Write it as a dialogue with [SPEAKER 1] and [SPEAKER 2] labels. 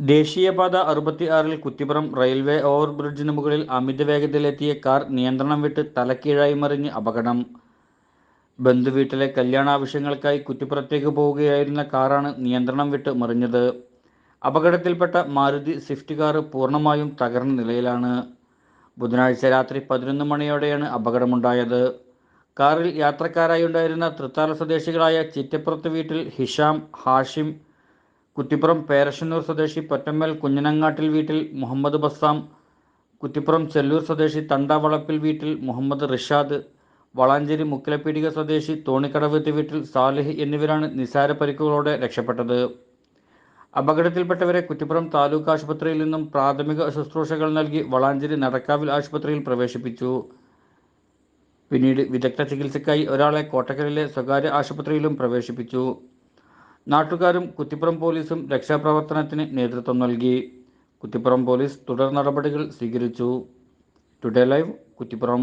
[SPEAKER 1] ദേശീയപാത അറുപത്തിയാറിൽ Kuttippuram railway over ബ്രിഡ്ജിന് മുകളിൽ അമിത വേഗതയിലെത്തിയ കാർ നിയന്ത്രണം വിട്ട് തലക്കീഴായി മറിഞ്ഞ് അപകടം. ബന്ധുവീട്ടിലെ കല്യാണാവശ്യങ്ങൾക്കായി കുറ്റിപ്പുറത്തേക്ക് പോവുകയായിരുന്ന കാറാണ് നിയന്ത്രണം വിട്ട് മറിഞ്ഞത്. അപകടത്തിൽപ്പെട്ട മാരുതി സ്വിഫ്റ്റ് കാർ പൂർണമായും തകർന്ന നിലയിലാണ്. ബുധനാഴ്ച രാത്രി പതിനൊന്ന് മണിയോടെയാണ് അപകടമുണ്ടായത്. കാറിൽ യാത്രക്കാരായി ഉണ്ടായിരുന്ന തൃത്താല സ്വദേശികളായ ചിറ്റപ്പുറത്ത് വീട്ടിൽ ഹിഷാം ഹാഷിം കുറ്റിപ്പുറം പേരശന്നൂർ സ്വദേശി പൊറ്റമ്മൽ കുഞ്ഞനങ്ങാട്ടിൽ വീട്ടിൽ മുഹമ്മദ് ബസ്സാം കുറ്റിപ്പുറം ചെല്ലൂർ സ്വദേശി തണ്ടവളപ്പിൽ വീട്ടിൽ മുഹമ്മദ് റിഷാദ് വളാഞ്ചേരി മുക്കിലപ്പീടിക സ്വദേശി തോണിക്കടവത്ത് വീട്ടിൽ സാലിഹ് എന്നിവരാണ് നിസാര പരിക്കുകളോടെ രക്ഷപ്പെട്ടത്. അപകടത്തിൽപ്പെട്ടവരെ കുറ്റിപ്പുറം താലൂക്ക് ആശുപത്രിയിൽ നിന്നും പ്രാഥമിക ശുശ്രൂഷകൾ നൽകി വളാഞ്ചേരി നടക്കാവിൽ ആശുപത്രിയിൽ പ്രവേശിപ്പിച്ചു. പിന്നീട് വിദഗ്ധ ചികിത്സയ്ക്കായി ഒരാളെ കോട്ടക്കലിലെ സ്വകാര്യ ആശുപത്രിയിലും പ്രവേശിപ്പിച്ചു. നാട്ടുകാരും കുറ്റിപ്പുറം പോലീസും രക്ഷാപ്രവർത്തനത്തിന് നേതൃത്വം നൽകി. കുറ്റിപ്പുറം പോലീസ് തുടർ നടപടികൾ സ്വീകരിച്ചു. Today live Kuttippuram